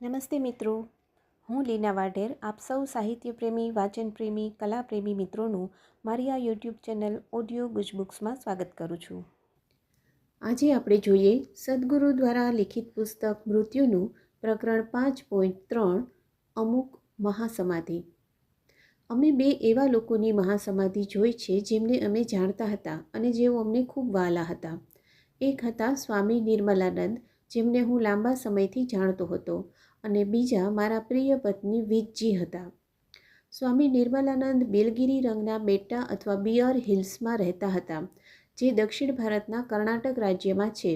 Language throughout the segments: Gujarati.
નમસ્તે મિત્રો. હું લીના વાઢેર, આપ સૌ સાહિત્ય પ્રેમી વાચન પ્રેમી કલા પ્રેમી મિત્રોનું મારી આ યુટ્યુબ ચેનલ ઓડિયો ગુજબુક્સમાં સ્વાગત કરું છું. આજે આપણે જોઈએ સદગુરુ દ્વારા લિખિત પુસ્તક મૃત્યુનું પ્રકરણ પાંચ પોઈન્ટ ત્રણ, અમુક મહાસમાધિ. અમે બે એવા લોકોની મહાસમાધિ જોઈ છે જેમને અમે જાણતા હતા અને જેઓ અમને ખૂબ વાલા હતા. એક હતા સ્વામી નિર્મલાનંદ, જેમને હું લાંબા સમયથી જાણતો હતો. અને બીજા મારા પ્રિય પત્ની વિજજી હતા. સ્વામી નિર્મલાનંદ બેલગીરી રંગના બેટા અથવા બિયર હિલ્સમાં રહેતા હતા, જે દક્ષિણ ભારતના કર્ણાટક રાજ્યમાં છે.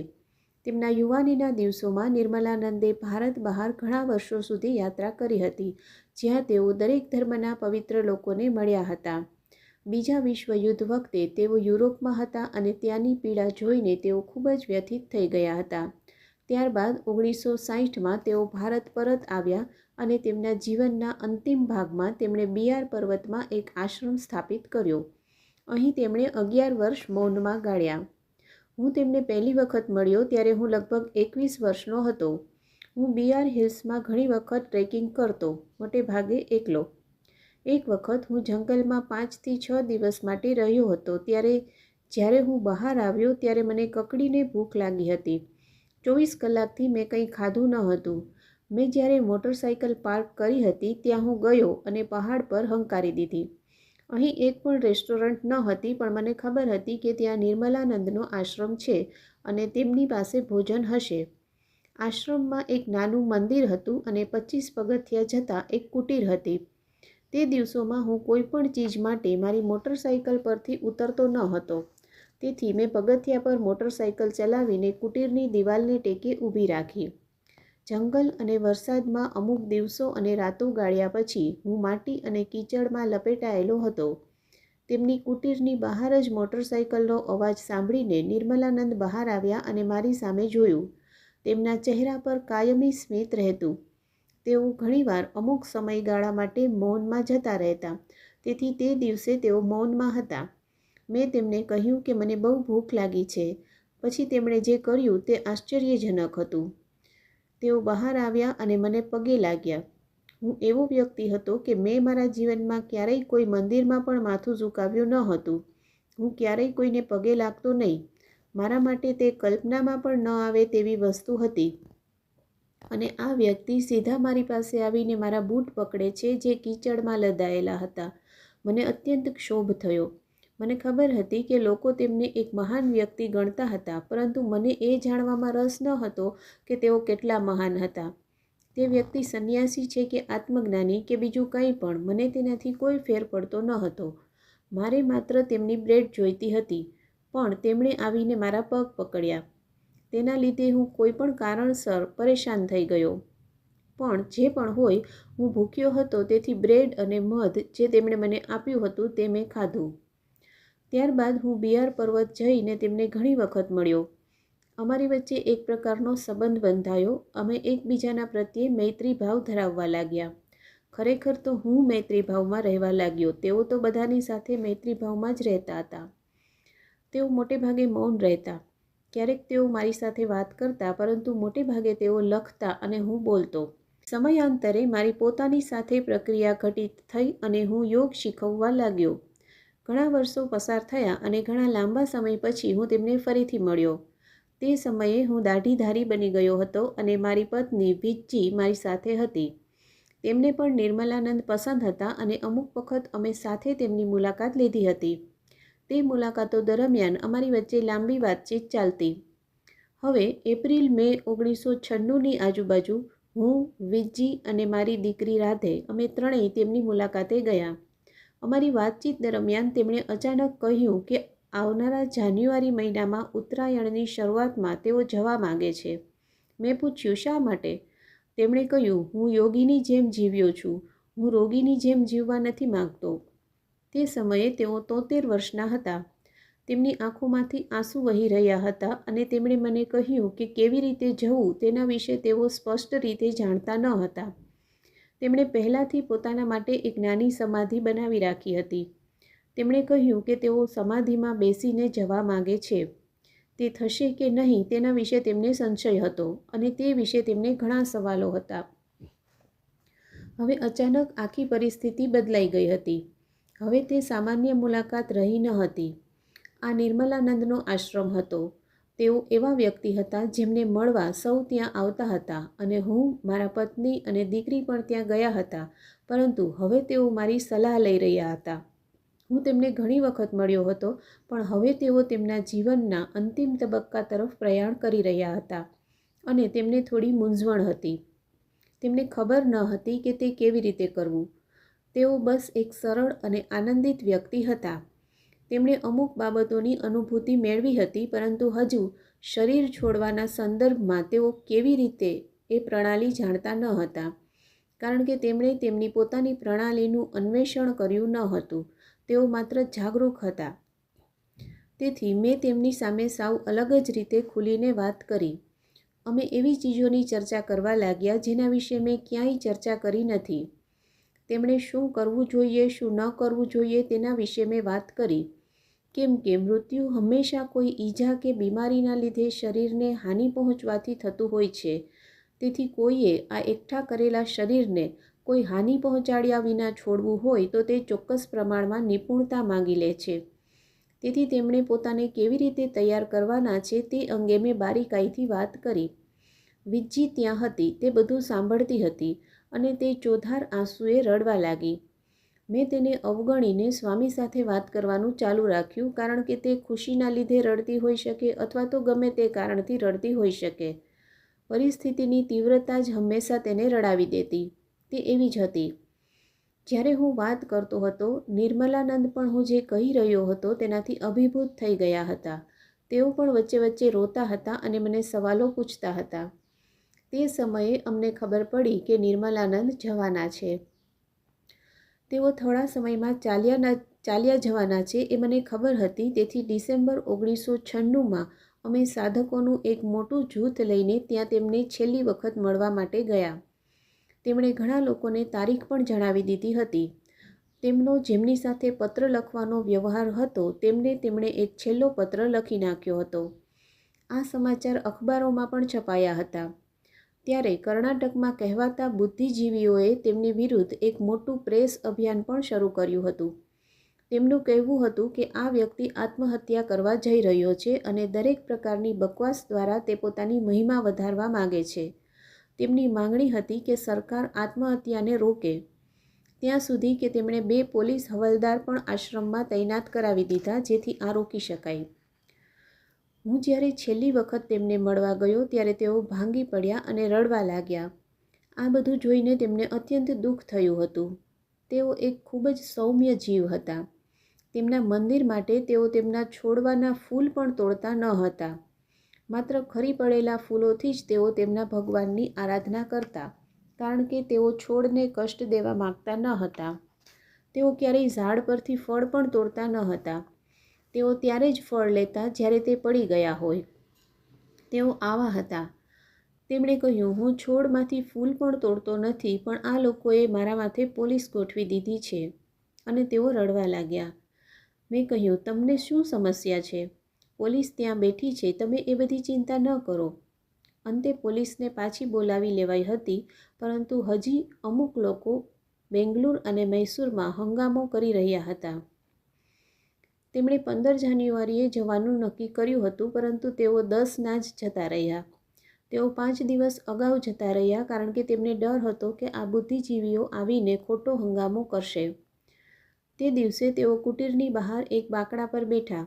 તેમના યુવાનીના દિવસોમાં નિર્મલાનંદે ભારત બહાર ઘણા વર્ષો સુધી યાત્રા કરી હતી, જ્યાં તેઓ દરેક ધર્મના પવિત્ર લોકોને મળ્યા હતા. બીજા વિશ્વયુદ્ધ વખતે તેઓ યુરોપમાં હતા અને ત્યાંની પીડા જોઈને તેઓ ખૂબ જ વ્યથિત થઈ ગયા હતા. ત્યારબાદ ઓગણીસો સાહીઠમાં તેઓ ભારત પરત આવ્યા અને તેમના જીવનના અંતિમ ભાગમાં તેમણે બિયાર પર્વતમાં એક આશ્રમ સ્થાપિત કર્યો. અહીં તેમણે અગિયાર વર્ષ મૌનમાં ગાળ્યા. હું તેમને પહેલી વખત મળ્યો ત્યારે હું લગભગ એકવીસ વર્ષનો હતો. હું બિયાર હિલ્સમાં ઘણી વખત ટ્રેકિંગ કરતો, મોટે ભાગે એકલો. એક વખત હું જંગલમાં પાંચથી છ દિવસ માટે રહ્યો હતો, ત્યારે જ્યારે હું બહાર આવ્યો ત્યારે મને કકડીને ભૂખ લાગી હતી. ચોવીસ કલાકથી મેં કંઈ ખાધું ન હતું. મેં જ્યારે મોટરસાયકલ પાર્ક કરી હતી ત્યાં હું ગયો અને પહાડ પર હંકારી દીધી. અહીં એક પણ રેસ્ટોરન્ટ ન હતી પણ મને ખબર હતી કે ત્યાં નિર્મલાનંદનો આશ્રમ છે અને તેમની પાસે ભોજન હશે. આશ્રમમાં એક નાનું મંદિર હતું અને પચીસ પગથિયા જતાં એક કુટીર હતી. તે દિવસોમાં હું કોઈ પણ ચીજ માટે મારી મોટરસાયકલ પરથી ઉતરતો ન હતો. તેથી મેં પગથિયા પર મોટરસાયકલ ચલાવીને કુટીરની દિવાલને ટેકે ઊભી રાખી. જંગલ અને વરસાદમાં અમુક દિવસો અને રાતો ગાળ્યા પછી હું માટી અને કીચડમાં લપેટાયેલો હતો. તેમની કુટીરની બહાર જ મોટરસાયકલનો અવાજ સાંભળીને નિર્મલાનંદ બહાર આવ્યા અને મારી સામે જોયું. તેમના ચહેરા પર કાયમી સ્મિત રહેતું. તેઓ ઘણીવાર અમુક સમયગાળા માટે મૌનમાં જતા રહેતા. તેથી તે દિવસે તેઓ મૌનમાં હતા. મેં તેમને કહ્યું કે મને બહુ ભૂખ લાગી છે. પછી તેમણે જે કર્યું તે આશ્ચર્યજનક હતું. તેઓ બહાર આવ્યા અને મને પગે લાગ્યા. હું એવો વ્યક્તિ હતો કે મેં મારા જીવનમાં ક્યારેય કોઈ મંદિરમાં પણ માથું ઝુકાવ્યું ન હતું. હું ક્યારેય કોઈને પગે લાગતો નહીં. મારા માટે તે કલ્પનામાં પણ ન આવે તેવી વસ્તુ હતી. અને આ વ્યક્તિ સીધા મારી પાસે આવીને મારા બૂટ પકડે છે જે કીચડમાં લદાયેલા હતા. મને અત્યંત ક્ષોભ થયો. મને ખબર હતી કે લોકો તેમને એક મહાન વ્યક્તિ ગણતા હતા, પરંતુ મને એ જાણવામાં રસ ન હતો કે તેઓ કેટલા મહાન હતા. તે વ્યક્તિ સંન્યાસી છે કે આત્મજ્ઞાની કે બીજું કંઈ પણ, મને તેનાથી કોઈ ફેર પડતો ન હતો. મારે માત્ર તેમની બ્રેડ જોઈતી હતી, પણ તેમણે આવીને મારા પગ પકડ્યા. તેના લીધે હું કોઈ પણ કારણસર પરેશાન થઈ ગયો. પણ જે પણ હોય, હું ભૂખ્યો હતો, તેથી બ્રેડ અને મધ જે તેમણે મને આપ્યું હતું તે મેં ખાધું. ત્યારબાદ હું બિયાર પર્વત જઈને તેમને ઘણી વખત મળ્યો. અમારી વચ્ચે એક પ્રકારનો સંબંધ બંધાયો. અમે એકબીજાના પ્રત્યે મૈત્રી ભાવ ધરાવવા લાગ્યા. ખરેખર તો હું મૈત્રીભાવમાં રહેવા લાગ્યો. તેઓ તો બધાની સાથે મૈત્રીભાવમાં જ રહેતા હતા. તેઓ મોટે ભાગે મૌન રહેતા. ક્યારેક તેઓ મારી સાથે વાત કરતા, પરંતુ મોટે ભાગે તેઓ લખતા અને હું બોલતો. સમયાંતરે મારી પોતાની સાથે પ્રક્રિયા ઘટિત થઈ અને હું યોગ શીખવવા લાગ્યો. ઘણા વર્ષો પસાર થયા અને ઘણા લાંબા સમય પછી હું તેમને ફરીથી મળ્યો. તે સમયે હું દાઢીધારી બની ગયો હતો અને મારી પત્ની વિજ્જી મારી સાથે હતી. તેમને પણ નિર્મલાનંદ પસંદ હતા અને અમુક વખત અમે સાથે તેમની મુલાકાત લીધી હતી. તે મુલાકાતો દરમિયાન અમારી વચ્ચે લાંબી વાતચીત ચાલતી. હવે એપ્રિલ, મે ઓગણીસો છન્નુંની આજુબાજુ હું વિજ્જી અને મારી દીકરી રાધે અમે ત્રણેય તેમની મુલાકાતે ગયા. અમારી વાતચીત દરમિયાન તેમણે અચાનક કહ્યું કે આવનારા જાન્યુઆરી મહિનામાં ઉત્તરાયણની શરૂઆતમાં તેઓ જવા માગે છે. મેં પૂછ્યું, શા માટે? તેમણે કહ્યું, હું યોગીની જેમ જીવ્યો છું. હું રોગીની જેમ જીવવા નથી માગતો. તે સમયે તેઓ તોતેર વર્ષના હતા. તેમની આંખોમાંથી આંસુ વહી રહ્યા હતા અને તેમણે મને કહ્યું કે કેવી રીતે જવું તેના વિશે તેઓ સ્પષ્ટ રીતે જાણતા ન હતા. તેમણે પહેલાંથી પોતાના માટે એક નાની સમાધિ બનાવી રાખી હતી. તેમણે કહ્યું કે તેઓ સમાધિમાં બેસીને જવા માગે છે. તે થશે કે નહીં તેના વિશે તેમને સંશય હતો અને તે વિશે તેમને ઘણા સવાલો હતા. હવે અચાનક આખી પરિસ્થિતિ બદલાઈ ગઈ હતી. હવે તે સામાન્ય મુલાકાત રહી ન હતી. આ નિર્મલાનંદનો આશ્રમ હતો. તેઓ એવા વ્યક્તિ હતા જેમને મળવા સૌ ત્યાં આવતા હતા અને હું, મારા પત્ની અને દીકરી પણ ત્યાં ગયા હતા, પરંતુ હવે તેઓ મારી સલાહ લઈ રહ્યા હતા. હું તેમને ઘણી વખત મળ્યો હતો, પણ હવે તેઓ તેમના જીવનના અંતિમ તબક્કા તરફ પ્રયાણ કરી રહ્યા હતા અને તેમને થોડી મૂંઝવણ હતી. તેમને ખબર ન હતી કે તે કેવી રીતે કરવું. તેઓ બસ એક સરળ અને આનંદિત વ્યક્તિ હતા. તેમણે અમુક બાબતોની અનુભૂતિ મેળવી હતી, પરંતુ હજુ શરીર છોડવાના સંદર્ભમાં તેઓ કેવી રીતે એ પ્રણાલી જાણતા ન હતા. કારણ કે તેમણે તેમની પોતાની પ્રણાલીનું અન્વેષણ કર્યું ન હતું. તેઓ માત્ર જાગરૂક હતા. તેથી મેં તેમની સામે સાવ અલગ જ રીતે ખુલીને વાત કરી. અમે એવી ચીજોની ચર્ચા કરવા લાગ્યા જેના વિશે મેં ક્યાંય ચર્ચા કરી નથી. તેમણે શું કરવું જોઈએ, શું ન કરવું જોઈએ તેના વિશે મેં વાત કરી. કેમ કે મૃત્યુ હંમેશા કોઈ ઈજા કે બીમારીના લીધે શરીરને હાનિ પહોંચવાથી થતું હોય છે. તેથી કોઈએ આ એકઠા કરેલા શરીરને કોઈ હાનિ પહોંચાડ્યા વિના છોડવું હોય તો તે ચોક્કસ પ્રમાણમાં નિપુણતા માંગી લે છે. તેથી તેમણે પોતાને કેવી રીતે તૈયાર કરવાના છે તે અંગે મેં બારીકાઈથી વાત કરી. વિજ્જી ત્યાં હતી, તે બધું સાંભળતી હતી અને તે ચોધાર આંસુએ રડવા લાગી. મેં તેને અવગણીને સ્વામી સાથે વાત કરવાનું ચાલુ રાખ્યું કારણ કે તે ખુશીના લીધે રડતી હોઈ શકે અથવા તો ગમે તે કારણથી રડતી હોઈ શકે. પરિસ્થિતિની તીવ્રતા જ હંમેશા તેને રડાવી દેતી. તે એવી જ હતી. જ્યારે હું વાત કરતો હતો, નિર્મલાનંદ પણ હું જે કહી રહ્યો હતો તેનાથી અભિભૂત થઈ ગયા હતા. તેઓ પણ વચ્ચે વચ્ચે રોતા હતા અને મને સવાલો પૂછતા હતા. તે સમયે અમને ખબર પડી કે નિર્મલાનંદ જવાના છે. તેઓ થોડા સમયમાં ચાલ્યાના, ચાલ્યા જવાના છે એ મને ખબર હતી. તેથી ડિસેમ્બર ઓગણીસો છન્નુંમાં અમે સાધકોનું એક મોટું જૂથ લઈને ત્યાં તેમને છેલ્લી વખત મળવા માટે ગયા. તેમણે ઘણા લોકોને તારીખ પણ જણાવી દીધી હતી. તેમનો જેમની સાથે પત્ર લખવાનો વ્યવહાર હતો, તેમને તેમણે એક છેલ્લો પત્ર લખી નાખ્યો હતો. આ સમાચાર અખબારોમાં પણ છપાયા હતા. ત્યારે કર્ણાટકમાં કહેવાતા બુદ્ધિજીવીઓએ તેમની વિરુદ્ધ એક મોટું પ્રેસ અભિયાન પણ શરૂ કર્યું હતું. તેમનું કહેવું હતું કે આ વ્યક્તિ આત્મહત્યા કરવા જઈ રહ્યો છે અને દરેક પ્રકારની બકવાસ દ્વારા તે પોતાની મહિમા વધારવા માગે છે. તેમની માંગણી હતી કે સરકાર આત્મહત્યાને રોકે. ત્યાં સુધી કે તેમણે બે પોલીસ હવલદાર પણ આશ્રમમાં તૈનાત કરાવી દીધા જેથી આ રોકી શકાય. હું જ્યારે છેલ્લી વખત તેમને મળવા ગયો ત્યારે તેઓ ભાંગી પડ્યા અને રડવા લાગ્યા. આ બધું જોઈને તેમને અત્યંત દુઃખ થયું હતું. તેઓ એક ખૂબ જ સૌમ્ય જીવ હતા. તેમના મંદિર માટે તેઓ તેમના છોડવાના ફૂલ પણ તોડતા ન હતા. માત્ર ખરી પડેલા ફૂલોથી જ તેઓ તેમના ભગવાનની આરાધના કરતા, કારણ કે તેઓ છોડને કષ્ટ દેવા માગતા ન હતા. તેઓ ક્યારેય ઝાડ પરથી ફળ પણ તોડતા ન હતા. તેઓ ત્યારે જ ફળ લેતા જ્યારે તે પડી ગયા હોય. તેઓ આવા હતા. તેમણે કહ્યું, હું છોડમાંથી ફૂલ પણ તોડતો નથી, પણ આ લોકોએ મારા માથે પોલીસ ગોઠવી દીધી છે. અને તેઓ રડવા લાગ્યા. મેં કહ્યું, તમને શું સમસ્યા છે? પોલીસ ત્યાં બેઠી છે, તમે એ બધી ચિંતા ન કરો. અંતે પોલીસને પાછી બોલાવી લેવાઈ હતી, પરંતુ હજી અમુક લોકો બેંગલુર અને મૈસૂરમાં હંગામો કરી રહ્યા હતા. તેમણે પંદર જાન્યુઆરીએ જવાનું નક્કી કર્યું હતું, પરંતુ તેઓ દસના જ જતા રહ્યા. તેઓ પાંચ દિવસ અગાઉ જતા રહ્યા, કારણ કે તેમને ડર હતો કે આ બુદ્ધિજીવીઓ આવીને ખોટો હંગામો કરશે. તે દિવસે તેઓ કુટીરની બહાર એક બાકડા પર બેઠા.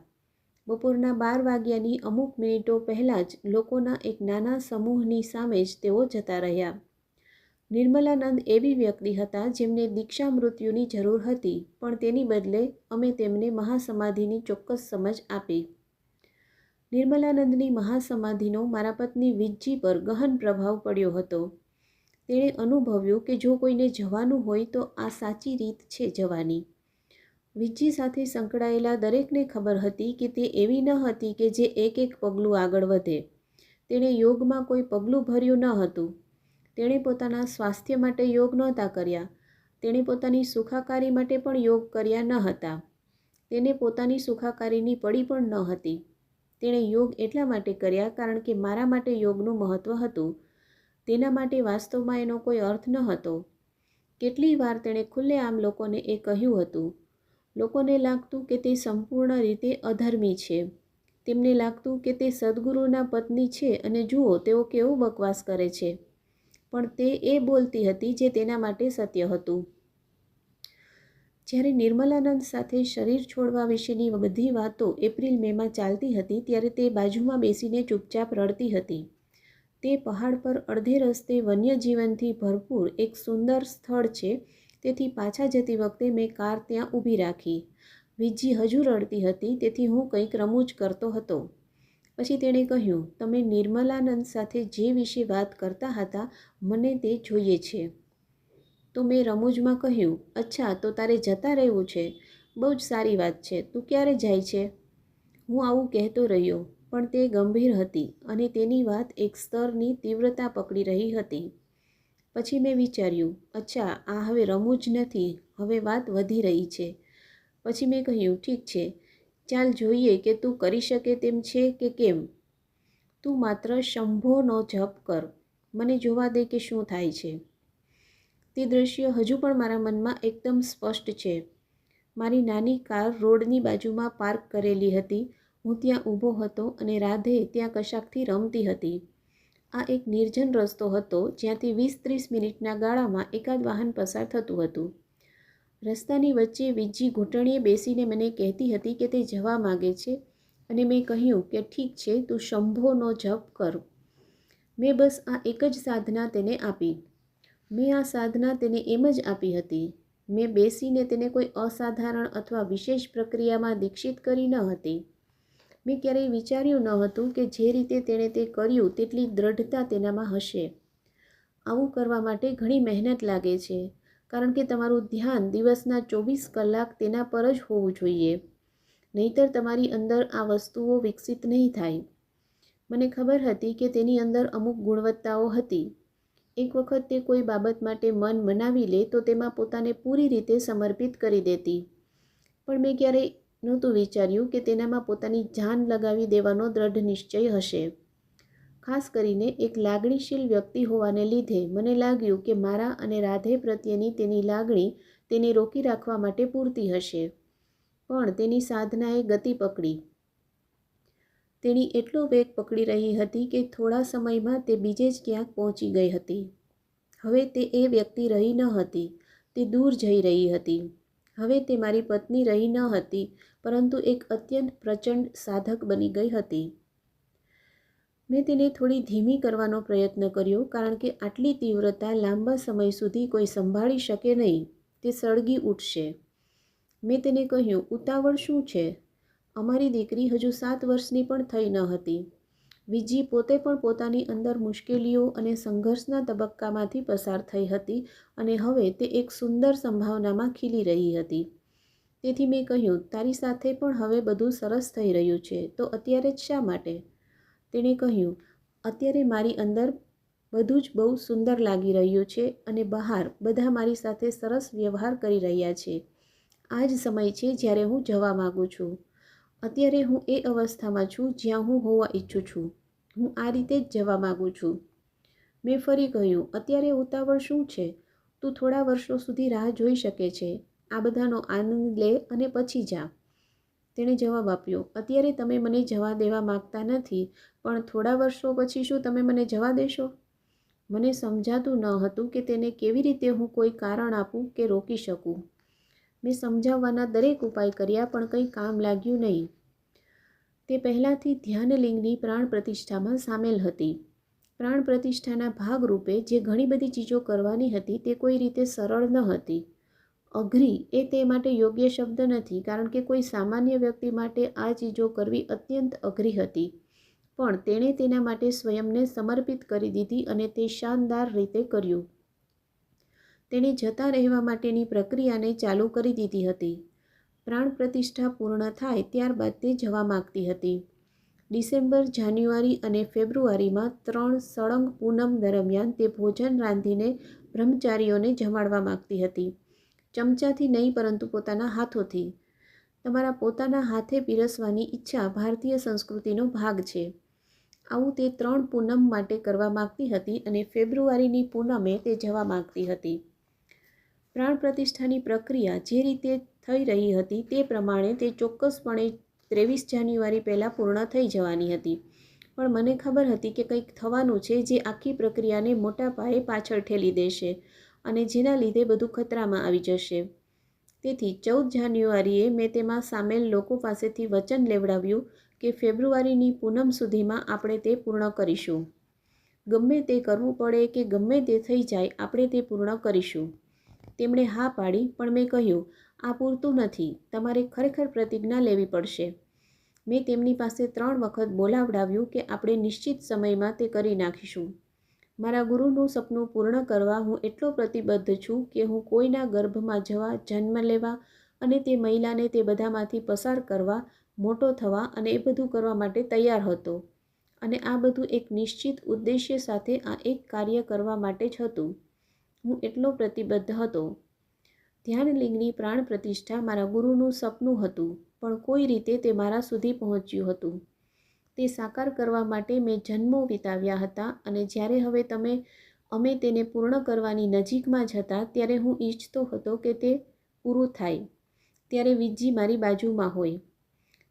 બપોરના બાર વાગ્યાની અમુક મિનિટો પહેલાં જ લોકોના એક નાના સમૂહની સામે જ તેઓ જતા રહ્યા. નિર્મલાનંદ એવી વ્યક્તિ હતા જેમને દીક્ષા મૃત્યુની જરૂર હતી, પણ તેની બદલે અમે તેમને મહાસમાધિની ચોક્કસ સમજ આપી. નિર્મલાનંદની મહાસમાધિનો મારા પત્ની વિજ્જી પર ગહન પ્રભાવ પડ્યો હતો. તેણે અનુભવ્યું કે જો કોઈને જવાનું હોય તો આ સાચી રીત છે જવાની. વિજ્જી સાથે સંકળાયેલા દરેકને ખબર હતી કે તે એવી ન હતી કે જે એક એક પગલું આગળ વધે. તેણે યોગમાં કોઈ પગલું ભર્યું ન હતું. તેણે પોતાના સ્વાસ્થ્ય માટે યોગ નહોતા કર્યા. તેણે પોતાની સુખાકારી માટે પણ યોગ કર્યા ન હતા. તેને પોતાની સુખાકારીની પડી પણ ન હતી. તેણે યોગ એટલા માટે કર્યા કારણ કે મારા માટે યોગનું મહત્ત્વ હતું. તેના માટે વાસ્તવમાં એનો કોઈ અર્થ ન હતો. કેટલી વાર તેણે ખુલ્લેઆમ લોકોને એ કહ્યું હતું, લોકોને લાગતું કે તે સંપૂર્ણ રીતે અધર્મી છે. તેમને લાગતું કે તે સદગુરુના પત્ની છે અને જુઓ, તેઓ કેવું બકવાસ કરે છે. પણ તે એ બોલતી હતી જે તેના માટે સત્ય હતું. જ્યારે નિર્મલાનંદ સાથે શરીર છોડવા વિશેની બધી વાતો એપ્રિલ મેમાં ચાલતી હતી, ત્યારે તે બાજુમાં બેસીને ચૂપચાપ રડતી હતી. તે પહાડ પર અડધે રસ્તે વન્યજીવનથી ભરપૂર એક સુંદર સ્થળ છે, તેથી પાછા જતી વખતે મેં કાર ત્યાં ઊભી રાખી. વિજી હજુ રડતી હતી, તેથી હું કંઈક રમૂજ કરતો હતો. પછી તેણે કહ્યું, તમે નિર્મલાનંદ સાથે જે વિશે વાત કરતા હતા, મને તે જોઈએ છે. તો મેં રમૂજમાં કહ્યું, અચ્છા, તો તારે જતા રહેવું છે. બહુ જ સારી વાત છે. તું ક્યારે જાય છે? હું આવું કહેતો રહ્યો, પણ તે ગંભીર હતી અને તેની વાત એક સ્તરની તીવ્રતા પકડી રહી હતી. પછી મેં વિચાર્યું, અચ્છા, આ હવે રમૂજ નથી, હવે વાત વધી રહી છે. પછી મેં કહ્યું, ઠીક છે. ચાલ જોઈએ કે તું કરી શકે તેમ છે કે કેમ? તું માત્ર શંભોનો જપ કર. મને જોવા દે કે શું થાય છે. તે દૃશ્ય હજુ પણ મારા મનમાં એકદમ સ્પષ્ટ છે. મારી નાની કાર રોડની બાજુમાં પાર્ક કરેલી હતી. હું ત્યાં ઊભો હતો અને રાધે ત્યાં કશાકથી રમતી હતી. આ એક નિર્જન રસ્તો હતો જ્યાંથી વીસ ત્રીસ મિનિટના ગાળામાં એકાદ વાહન પસાર થતું હતું. રસ્તાની વચ્ચે વીજી ઘૂંટણીએ બેસીને મને કહેતી હતી કે તે જવા માગે છે અને મેં કહ્યું કે ઠીક છે, તું શંભોનો જપ કર. મેં બસ આ એક જ સાધના તેને આપી. મેં આ સાધના તેને એમ જ આપી હતી. મેં બેસીને તેને કોઈ અસાધારણ અથવા વિશેષ પ્રક્રિયામાં દીક્ષિત કરી ન હતી. મેં ક્યારેય વિચાર્યું ન હતું કે જે રીતે તેણે તે કર્યું તેટલી દ્રઢતા તેનામાં હશે. આવું કરવા માટે ઘણી મહેનત લાગે છે. કારણ કે તમારું ધ્યાન દિવસના ચોવીસ કલાક તેના પર જ હોવું જોઈએ. નહીતર તમારી અંદર આ વસ્તુઓ વિકસિત નહીં થાય. મને ખબર હતી કે તેની અંદર અમુક ગુણવત્તાઓ હતી. એક વખત તે કોઈ બાબત માટે મન મનાવી લે તો તેમાં પોતાને પૂરી રીતે સમર્પિત કરી દેતી. પણ મેં ક્યારેય નહોતું વિચાર્યું કે તેનામાં પોતાની જાન લગાવી દેવાનો દ્રઢ નિશ્ચય હશે. ખાસ કરીને એક લાગણીશીલ વ્યક્તિ હોવાને લીધે મને લાગ્યું કે મારા અને રાધે પ્રત્યેની તેની લાગણી તેને રોકી રાખવા માટે પૂરતી હશે. પણ તેની સાધનાએ ગતિ પકડી. તેણી એટલો વેગ પકડી રહી હતી કે થોડા સમયમાં તે બીજે જ ક્યાંક પહોંચી ગઈ હતી. હવે તે એ વ્યક્તિ રહી ન હતી. તે દૂર જઈ રહી હતી. હવે તે મારી પત્ની રહી ન હતી, પરંતુ એક અત્યંત પ્રચંડ સાધક બની ગઈ હતી. મેં તેને થોડી ધીમી કરવાનો પ્રયત્ન કર્યો કારણ કે આટલી તીવ્રતા લાંબા સમય સુધી કોઈ સંભાળી શકે નહીં. તે સળગી ઉઠશે. મેં તેને કહ્યું, ઉતાવળ શું છે? અમારી દીકરી હજુ સાત વર્ષની પણ થઈ ન હતી. વિજી પોતે પણ પોતાની અંદર મુશ્કેલીઓ અને સંઘર્ષના તબક્કામાંથી પસાર થઈ હતી અને હવે તે એક સુંદર સંભાવનામાં ખીલી રહી હતી. તેથી મેં કહ્યું, તારી સાથે પણ હવે બધું સરસ થઈ રહ્યું છે, તો અત્યારે જ શા માટે? તેણે કહ્યું, અત્યારે મારી અંદર બધું જ બહુ સુંદર લાગી રહ્યું છે અને બહાર બધા મારી સાથે સરસ વ્યવહાર કરી રહ્યા છે. આ જ સમય છે જ્યારે હું જવા માગું છું. અત્યારે હું એ અવસ્થામાં છું જ્યાં હું હોવા ઈચ્છું છું. હું આ રીતે જ જવા માગું છું. મેં ફરી કહ્યું, અત્યારે ઉતાવળ શું છે? તું થોડા વર્ષો સુધી રાહ જોઈ શકે છે. આ બધાનો આનંદ લે અને પછી જા. તેણે જવાબ આપ્યો, અત્યારે તમે મને જવા દેવા માગતા નથી, પણ થોડા વર્ષો પછી શું તમે મને જવા દેશો? મને સમજાતું ન હતું કે તેને કેવી રીતે હું કોઈ કારણ આપું કે રોકી શકું. મેં સમજાવવાના દરેક ઉપાય કર્યા, પણ કંઈ કામ લાગ્યું નહીં. તે પહેલાંથી ધ્યાનલિંગની પ્રાણ પ્રતિષ્ઠામાં સામેલ હતી. પ્રાણ પ્રતિષ્ઠાના ભાગરૂપે જે ઘણી બધી ચીજો કરવાની હતી, તે કોઈ રીતે સરળ ન હતી. અઘરી એ તે માટે યોગ્ય શબ્દ નથી, કારણ કે કોઈ સામાન્ય વ્યક્તિ માટે આ ચીજો કરવી અત્યંત અઘરી હતી. પણ તેણે તેના માટે સ્વયંને સમર્પિત કરી દીધી અને તે શાનદાર રીતે કર્યું. તેણે જતા રહેવા માટેની પ્રક્રિયાને ચાલુ કરી દીધી હતી. પ્રાણ પ્રતિષ્ઠા પૂર્ણ થાય ત્યારબાદ તે જવા માગતી હતી. ડિસેમ્બર, જાન્યુઆરી અને ફેબ્રુઆરીમાં ત્રણ સળંગ પૂનમ દરમિયાન તે ભોજન રાંધીને બ્રહ્મચારીઓને જમાડવા માગતી હતી. ચમચાથી નહીં, પરંતુ પોતાના હાથોથી. તમારા પોતાના હાથે પીરસવાની ઈચ્છા ભારતીય સંસ્કૃતિનો ભાગ છે. આવું તે ત્રણ પૂનમ માટે કરવા માગતી હતી અને ફેબ્રુઆરીની પૂનમે તે જવા માગતી હતી. પ્રાણ પ્રતિષ્ઠાની પ્રક્રિયા જે રીતે થઈ રહી હતી તે પ્રમાણે તે ચોક્કસપણે ત્રેવીસ જાન્યુઆરી પહેલાં પૂર્ણ થઈ જવાની હતી. પણ મને ખબર હતી કે કંઈક થવાનું છે જે આખી પ્રક્રિયાને મોટા પાયે પાછળ ઠેલી દેશે. અને જેના લીધે બધું ખતરામાં આવી જશે. તેથી ચૌદ જાન્યુઆરીએ મેં તેમાં સામેલ લોકો પાસેથી વચન લેવડાવ્યું કે ફેબ્રુઆરીની પૂનમ સુધીમાં આપણે તે પૂર્ણ કરીશું. ગમે તે કરવું પડે કે ગમે તે થઈ જાય, આપણે તે પૂર્ણ કરીશું. તેમણે હા પાડી, પણ મેં કહ્યું, આ પૂરતું નથી. તમારે ખરેખર પ્રતિજ્ઞા લેવી પડશે. મેં તેમની પાસે ત્રણ વખત બોલાવડાવ્યું કે આપણે નિશ્ચિત સમયમાં તે કરી નાખીશું. મારા ગુરુનું સપનું પૂર્ણ કરવા હું એટલો પ્રતિબદ્ધ છું કે હું કોઈના ગર્ભમાં જવા, જન્મ લેવા અને તે મહિલાને તે બધામાંથી પસાર કરવા, મોટો થવા અને એ બધું કરવા માટે તૈયાર હતો. અને આ બધું એક નિશ્ચિત ઉદ્દેશ્ય સાથે આ એક કાર્ય કરવા માટે જ હતું. હું એટલો પ્રતિબદ્ધ હતો. ધ્યાનલિંગની પ્રાણ પ્રતિષ્ઠા મારા ગુરુનું સપનું હતું, પણ કોઈ રીતે તે મારા સુધી પહોંચ્યું હતું. તે સાકાર કરવા માટે મેં જન્મો વિતાવ્યા હતા અને જ્યારે હવે તમે અમે તેને પૂર્ણ કરવાની નજીકમાં જ હતા ત્યારે હું ઈચ્છતો હતો કે તે પૂરું થાય. ત્યારે વીજજી મારી બાજુમાં હોય.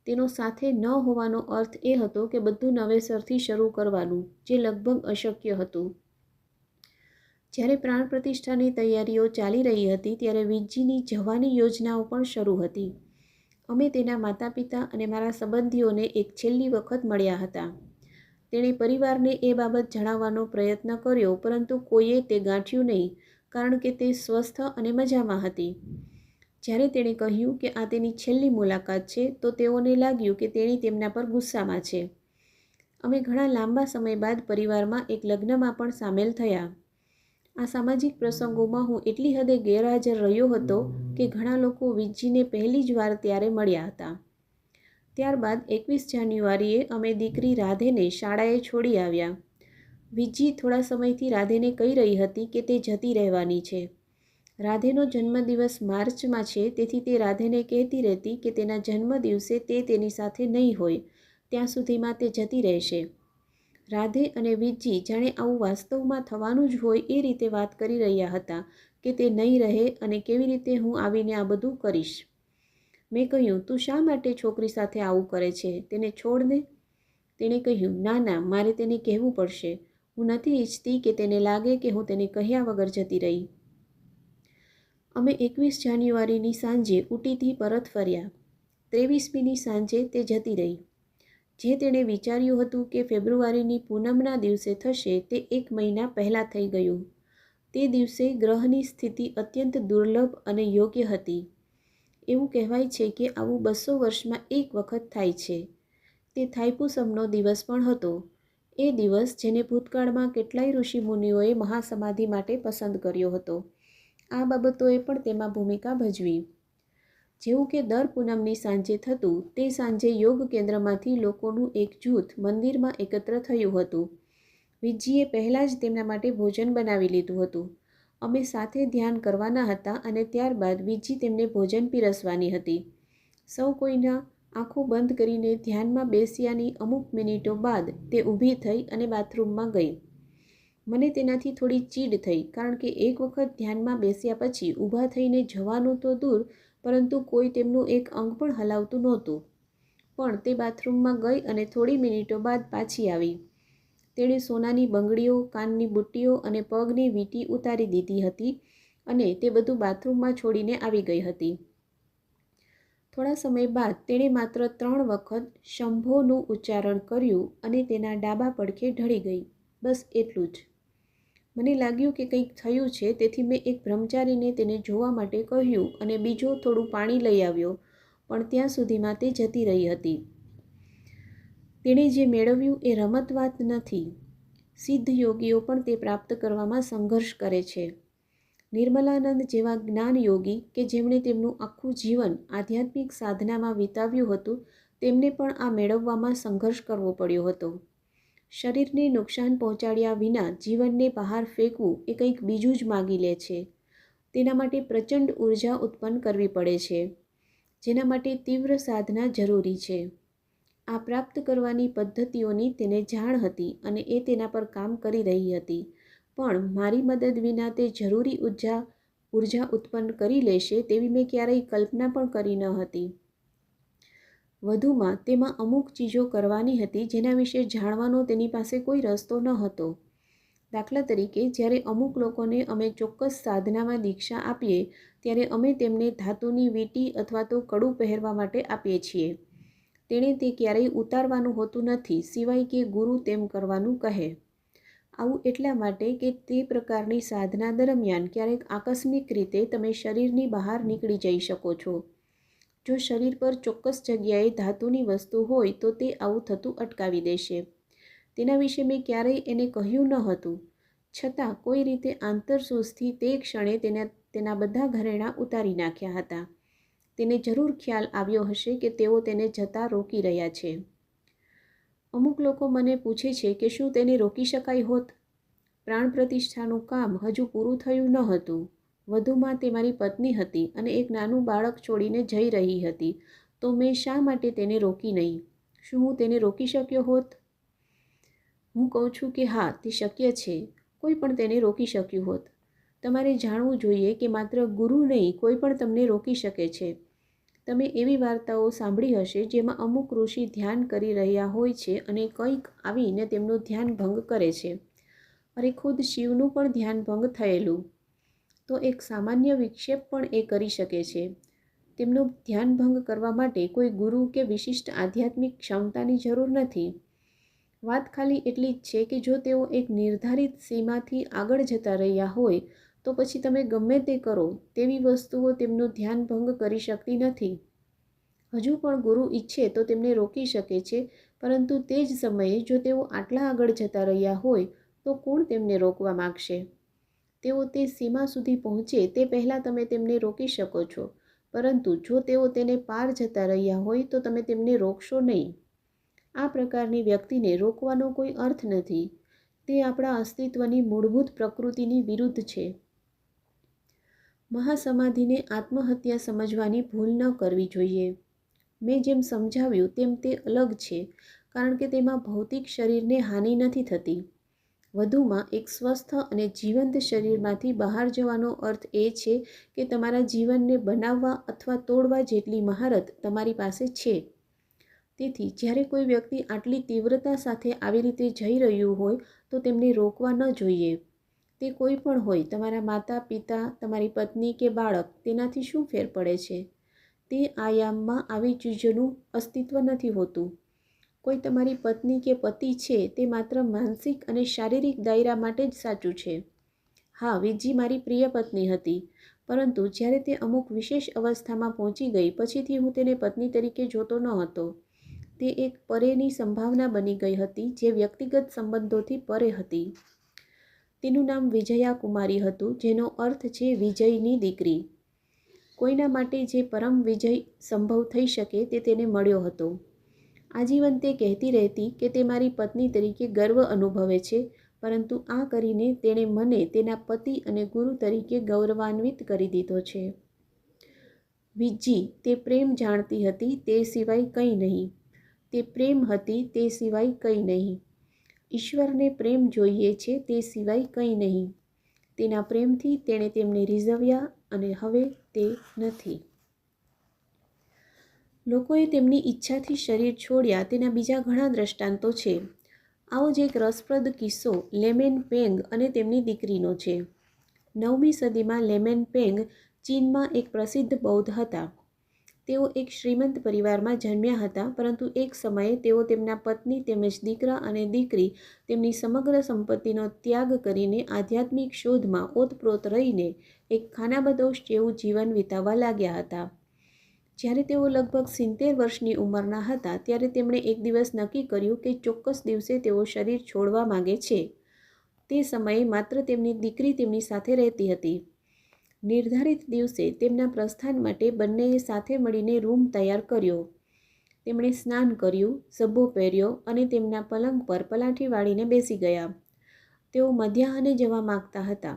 તેનો સાથે ન હોવાનો અર્થ એ હતો કે બધું નવેસરથી શરૂ કરવાનું, જે લગભગ અશક્ય હતું. જ્યારે પ્રાણ પ્રતિષ્ઠાની તૈયારીઓ ચાલી રહી હતી ત્યારે વીજજીની જવાની યોજનાઓ પણ શરૂ હતી. અમે તેના માતા પિતા અને મારા સંબંધીઓને એક છેલ્લી વખત મળ્યા હતા. તેણે પરિવારને એ બાબત જણાવવાનો પ્રયત્ન કર્યો, પરંતુ કોઈએ તે ગાંઠ્યું નહીં, કારણ કે તે સ્વસ્થ અને મજામાં હતી. જ્યારે તેણે કહ્યું કે આ તેની છેલ્લી મુલાકાત છે, તો તેઓને લાગ્યું કે તેણી તેમના પર ગુસ્સામાં છે. અમે ઘણા લાંબા સમય બાદ પરિવારમાં એક લગ્નમાં પણ સામેલ થયા. આ સામાજિક પ્રસંગોમાં હું એટલી હદે ગેરહાજર રહ્યો હતો કે ઘણા લોકો વિજ્જીને પહેલી જ વાર ત્યારે મળ્યા હતા. ત્યારબાદ એકવીસ જાન્યુઆરીએ અમે દીકરી રાધેને શાળાએ છોડી આવ્યા. વિજ્જી થોડા સમયથી રાધેને કહી રહી હતી કે તે જતી રહેવાની છે. રાધેનો જન્મદિવસ માર્ચમાં છે, તેથી તે રાધેને કહેતી રહેતી કે તેના જન્મદિવસે તે તેની સાથે નહીં હોય, ત્યાં સુધીમાં તે જતી રહેશે. રાધે અને વિજ્જી જાણે આવું વાસ્તવમાં થવાનું જ હોય એ રીતે વાત કરી રહ્યા હતા કે તે નહીં રહે અને કેવી રીતે હું આવીને આ બધું કરીશ? મેં કહ્યું, તું શા માટે છોકરી સાથે આવું કરે છે? તેને છોડને તેણે કહ્યું, ના ના, મારે તેને કહેવું પડશે. હું નથી ઈચ્છતી કે તેને લાગે કે હું તેને કહ્યા વગર જતી રહી. અમે એકવીસ જાન્યુઆરીની સાંજે ઉટીથી પરત ફર્યા. ત્રેવીસમીની સાંજે તે જતી રહી. જે તેણે વિચાર્યું હતું કે ફેબ્રુઆરીની પૂનમના દિવસે થશે તે એક મહિના પહેલાં થઈ ગયું. તે દિવસે ગ્રહની સ્થિતિ અત્યંત દુર્લભ અને યોગ્ય હતી. એવું કહેવાય છે કે આવું બસો વર્ષમાં એક વખત થાય છે. તે થાઈપુસમનો દિવસ પણ હતો. એ દિવસ જેને ભૂતકાળમાં કેટલાય ઋષિમુનિઓએ મહાસમાધિ માટે પસંદ કર્યો હતો. આ બાબતોએ પણ તેમાં ભૂમિકા ભજવી. જેવું કે દર પૂનમની સાંજે થતું તે સાંજે યોગ કેન્દ્રમાંથી લોકોનું એક જૂથ મંદિરમાં એકત્ર થયું હતું. વિજ્જીએ પહેલાં જ તેમના માટે ભોજન બનાવી લીધું હતું. અમે સાથે ધ્યાન કરવાના હતા અને ત્યારબાદ વિજ્જી તેમને ભોજન પીરસવાની હતી. સૌ કોઈના આંખો બંધ કરીને ધ્યાનમાં બેસ્યાની અમુક મિનિટો બાદ તે ઊભી થઈ અને બાથરૂમમાં ગઈ. મને તેનાથી થોડી ચીડ થઈ કારણ કે એક વખત ધ્યાનમાં બેસ્યા પછી ઊભા થઈને જવાનું તો દૂર, પરંતુ કોઈ તેમનું એક અંગ પણ હલાવતું નહોતું. પણ તે બાથરૂમમાં ગઈ અને થોડી મિનિટો બાદ પાછી આવી. તેણે સોનાની બંગડીઓ, કાનની બુટ્ટીઓ અને પગની વીંટી ઉતારી દીધી હતી અને તે બધું બાથરૂમમાં છોડીને આવી ગઈ હતી. થોડા સમય બાદ તેણે માત્ર ત્રણ વખત શંભોનું ઉચ્ચારણ કર્યું અને તેના ડાબા પડખે ઢળી ગઈ. બસ એટલું જ. મને લાગ્યું કે કંઈક થયું છે, તેથી મેં એક બ્રહ્મચારીને તેને જોવા માટે કહ્યું અને બીજો થોડું પાણી લઈ આવ્યો, પણ ત્યાં સુધીમાં તે જતી રહી હતી. તેણે જે મેળવ્યું એ રમત વાત નથી. સિદ્ધ યોગીઓ પણ તે પ્રાપ્ત કરવામાં સંઘર્ષ કરે છે. નિર્મલાનંદ જેવા જ્ઞાન યોગી કે જેમણે તેમનું આખું જીવન આધ્યાત્મિક સાધનામાં વિતાવ્યું હતું, તેમને પણ આ મેળવવામાં સંઘર્ષ કરવો પડ્યો હતો. શરીરને નુકસાન પહોંચાડ્યા વિના જીવનને બહાર ફેંકવું એ કંઈક બીજું જ માગી લે છે. તેના માટે પ્રચંડ ઊર્જા ઉત્પન્ન કરવી પડે છે, જેના માટે તીવ્ર સાધના જરૂરી છે. આ પ્રાપ્ત કરવાની પદ્ધતિઓની તેને જાણ હતી અને એ તેના પર કામ કરી રહી હતી. પણ મારી મદદ વિના તે જરૂરી ઊર્જા ઊર્જા ઉત્પન્ન કરી લેશે તેવી મેં ક્યારેય કલ્પના પણ કરી ન હતી. વધુમાં તેમાં અમુક ચીજો કરવાની હતી જેના વિશે જાણવાનો તેની પાસે કોઈ રસ્તો ન હતો. દાખલા તરીકે, જ્યારે અમુક લોકોને અમે ચોક્કસ સાધનામાં દીક્ષા આપીએ, ત્યારે અમે તેમને ધાતુની વીંટી અથવા તો કડું પહેરવા માટે આપીએ છીએ. તેણે તે ક્યારેય ઉતારવાનું હોતું નથી, સિવાય કે ગુરુ તેમ કરવાનું કહે. આવું એટલા માટે કે તે પ્રકારની સાધના દરમિયાન ક્યારેક આકસ્મિક રીતે તમે શરીરની બહાર નીકળી જઈ શકો છો. જો શરીર પર ચોક્કસ જગ્યાએ ધાતુની વસ્તુ હોય તો તે આવું થતું અટકાવી દેશે. તેના વિશે મેં ક્યારેય એને કહ્યું ન હતું. છતાં કોઈ રીતે આંતરસૂઝથી તે ક્ષણે તેના તેના બધા ઘરેણાં ઉતારી નાખ્યા હતા. તેને જરૂર ખ્યાલ આવ્યો હશે કે તેઓ તેને જતા રોકી રહ્યા છે. અમુક લોકો મને પૂછે છે કે શું તેને રોકી શકાય હોત? પ્રાણ પ્રતિષ્ઠાનું કામ હજુ પૂરું થયું ન હતું. વધુમાં તે મારી પત્ની હતી અને એક નાનું બાળક છોડીને જઈ રહી હતી. તો મેં શા માટે તેને રોકી નહીં? શું હું તેને રોકી શક્યો હોત? હું કહું છું કે હા, તે શક્ય છે. કોઈ પણ તેને રોકી શક્યું હોત. તમારે જાણવું જોઈએ કે માત્ર ગુરુ નહીં, કોઈ પણ તમને રોકી શકે છે. તમે એવી વાર્તાઓ સાંભળી હશે જેમાં અમુક ઋષિ ધ્યાન કરી રહ્યા હોય છે અને કંઈક આવીને તેમનું ધ્યાન ભંગ કરે છે. અરે, ખુદ શિવનું પણ ધ્યાન ભંગ થયેલું. તો એક સામાન્ય વિક્ષેપ પણ એ કરી શકે છે. તેમનું ધ્યાન ભંગ કરવા માટે કોઈ ગુરુ કે વિશિષ્ટ આધ્યાત્મિક ક્ષમતાની જરૂર નથી. વાત ખાલી એટલી જ છે કે જો તેઓ એક નિર્ધારિત સીમાથી આગળ જતા રહ્યા હોય તો પછી તમે ગમે તે કરો, તેવી વસ્તુઓ તેમનો ધ્યાન ભંગ કરી શકતી નથી. હજુ પણ ગુરુ ઈચ્છે તો તેમને રોકી શકે છે, પરંતુ તે જ સમયે જો તેઓ આટલા આગળ જતા રહ્યા હોય, તો કોણ તેમને રોકવા માગશે? તેઓ તે સીમા સુધી પહોંચે તે પહેલાં તમે તેમને રોકી શકો છો, પરંતુ જો તેઓ તેને પાર જતા રહ્યા હોય તો તમે તેમને રોકશો નહીં. આ પ્રકારની વ્યક્તિને રોકવાનો કોઈ અર્થ નથી. તે આપણા અસ્તિત્વની મૂળભૂત પ્રકૃતિની વિરુદ્ધ છે. મહાસમાધિને આત્મહત્યા સમજવાની ભૂલ ન કરવી જોઈએ. મેં જેમ સમજાવ્યું તેમ તે અલગ છે, કારણ કે તેમાં ભૌતિક શરીરને હાનિ નથી થતી. વધુમાં, એક સ્વસ્થ અને જીવંત શરીરમાંથી બહાર જવાનો અર્થ એ છે કે તમારા જીવનને બનાવવા અથવા તોડવા જેટલી મહારત તમારી પાસે છે. તેથી, જ્યારે કોઈ વ્યક્તિ આટલી તીવ્રતા સાથે આવી રીતે જઈ રહ્યું હોય, તો તેમને રોકવા ન જોઈએ. તે કોઈ પણ હોય, તમારા માતા, પિતા, તમારી પત્ની કે બાળક, તેનાથી શું ફેર પડે છે? તે આયામમાં આવી ચીજોનું અસ્તિત્વ નથી હોતું. કોઈ તમારી પત્ની કે પતિ છે, તે માત્ર માનસિક અને શારીરિક દાયરા માટે જ સાચું છે. હા વિજી મારી પ્રિય પત્ની હતી, પરંતુ જ્યારે તે અમુક વિશેષ અવસ્થામાં પહોંચી ગઈ, પછીથી હું તેને પત્ની તરીકે જોતો ન હતો. તે એક પરેની સંભાવના બની ગઈ હતી, જે વ્યક્તિગત સંબંધોથી પરે હતી. તેનું નામ વિજયા કુમારી હતું, જેનો અર્થ છે વિજયની દીકરી. કોઈના માટે જે પરમ વિજય સંભવ થઈ શકે તે તેને મળ્યો હતો. આજીવન તે કહેતી રહેતી કે તે મારી પત્ની તરીકે ગર્વ અનુભવે છે, પરંતુ આ કરીને તેણે મને તેના પતિ અને ગુરુ તરીકે ગૌરવાન્વિત કરી દીધો છે. વિજી તે પ્રેમ જાણતી હતી તે સિવાય કંઈ નહીં. તે પ્રેમ હતી તે સિવાય કંઈ નહીં. ઈશ્વરને પ્રેમ જોઈએ છે તે સિવાય કંઈ નહીં. તેના પ્રેમથી તેણે તેમને રીઝવ્યા અને હવે તે નથી. લોકોએ તેમની ઈચ્છાથી શરીર છોડ્યા તેના બીજા ઘણા દ્રષ્ટાંતો છે. આવો જ એક રસપ્રદ કિસ્સો લેમેન પેંગ અને તેમની દીકરીનો છે. નવમી સદીમાં લેમેન પેંગ ચીનમાં એક પ્રસિદ્ધ બૌદ્ધ હતા. તેઓ એક શ્રીમંત પરિવારમાં જન્મ્યા હતા, પરંતુ એક સમયે તેઓ તેમના પત્ની તેમજ દીકરા અને દીકરી તેમની સમગ્ર સંપત્તિનો ત્યાગ કરીને આધ્યાત્મિક શોધમાં ઓતપ્રોત રહીને એક ખાનાબદોશ જેવું જીવન વિતાવવા લાગ્યા હતા. જ્યારે તેઓ લગભગ સિત્તેર વર્ષની ઉંમરના હતા, ત્યારે તેમણે એક દિવસ નક્કી કર્યું કે ચોક્કસ દિવસે તેઓ શરીર છોડવા માગે છે. તે સમયે માત્ર તેમની દીકરી તેમની સાથે રહેતી હતી. નિર્ધારિત દિવસે તેમના પ્રસ્થાન માટે બંનેએ સાથે મળીને રૂમ તૈયાર કર્યો. તેમણે સ્નાન કર્યું સભો પહેર્યો અને તેમના પલંગ પર પલાઠી વાળીને બેસી ગયા. તેઓ મધ્યાહને જવા માગતા હતા.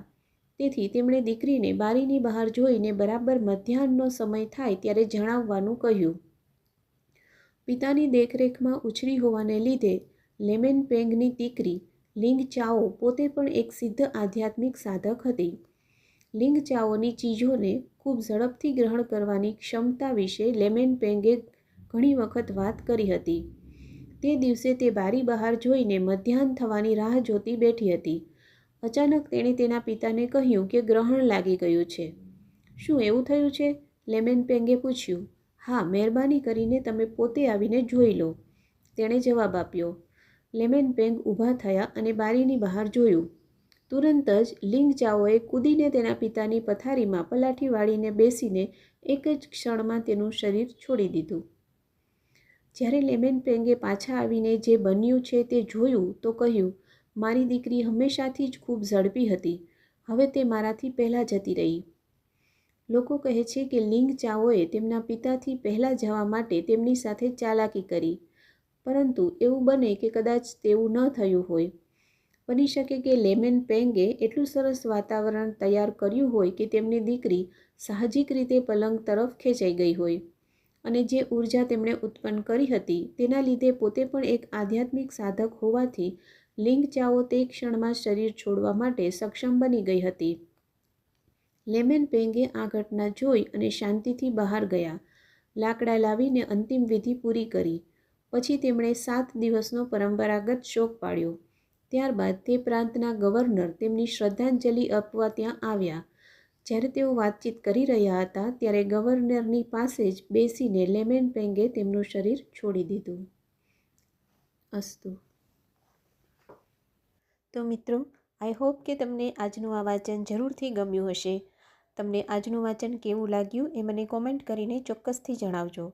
તેથી તેમણે દીકરીને બારીની બહાર જોઈને બરાબર મધ્યાહનનો સમય થાય ત્યારે જણાવવાનું કહ્યું. પિતાની દેખરેખમાં ઉછરી હોવાને લીધે લેમેન પેંગની દીકરી લિંગ ચાઓ પોતે પણ એક સિદ્ધ આધ્યાત્મિક સાધક હતી. લિંગ ચાઓની ચીજોને ખૂબ ઝડપથી ગ્રહણ કરવાની ક્ષમતા વિશે લેમેન પેંગે ઘણી વખત વાત કરી હતી. તે દિવસે તે બારી બહાર જોઈને મધ્યાહન થવાની રાહ જોતી બેઠી હતી. અચાનક તેણે તેના પિતાને કહ્યું કે ગ્રહણ લાગી ગયું છે. શું એવું થયું છે? લેમેન પેંગે પૂછ્યું. હા, મહેરબાની કરીને તમે પોતે આવીને જોઈ લો. તેણે જવાબ આપ્યો. લેમેન પેંગ ઊભા થયા અને બારીની બહાર જોયું. તુરંત જ લિંગ ચાઓએ કૂદીને તેના પિતાની પથારીમાં પલાઠી વાળીને બેસીને એક જ ક્ષણમાં તેનું શરીર છોડી દીધું. જ્યારે લેમેન પેંગે પાછા આવીને જે બન્યું છે તે જોયું તો કહ્યું, મારી દીકરી હંમેશાથી જ ખૂબ ઝડપી હતી. હવે તે મારાથી પહેલાં જતી રહી. લોકો કહે છે કે લિંગ ચાઓએ તેમના પિતાથી પહેલાં જવા માટે તેમની સાથે ચાલાકી કરી, પરંતુ એવું બને કે કદાચ તેવું ન થયું હોય. બની શકે કે લેમેન પેંગે એટલું સરસ વાતાવરણ તૈયાર કર્યું હોય કે તેમની દીકરી સાહજિક રીતે પલંગ તરફ ખેંચાઈ ગઈ હોય. અને જે ઊર્જા તેમણે ઉત્પન્ન કરી હતી, તેના લીધે પોતે પણ એક આધ્યાત્મિક સાધક હોવાથી લિંગ ચાઓ તે ક્ષણમાં શરીર છોડવા માટે સક્ષમ બની ગઈ હતી. લેમેન પેંગે આ ઘટના જોઈ અને શાંતિથી બહાર ગયા. લાકડા લાવીને અંતિમ વિધિ પૂરી કરી. પછી તેમણે સાત દિવસનો પરંપરાગત શોક પાડ્યો. ત્યારબાદ તે પ્રાંતના ગવર્નર તેમની શ્રદ્ધાંજલિ આપવા ત્યાં આવ્યા. જ્યારે તેઓ વાતચીત કરી રહ્યા હતા, ત્યારે ગવર્નરની પાસે જ બેસીને લેમેન પેંગે તેમનું શરીર છોડી દીધું. અસ્તુ. તો મિત્રો, આઈ હોપ કે તમને આજનું આ વાંચન જરૂરથી ગમ્યું હશે. તમને આજનું વાંચન કેવું લાગ્યું એ મને કોમેન્ટ કરીને ચોક્કસથી જણાવજો.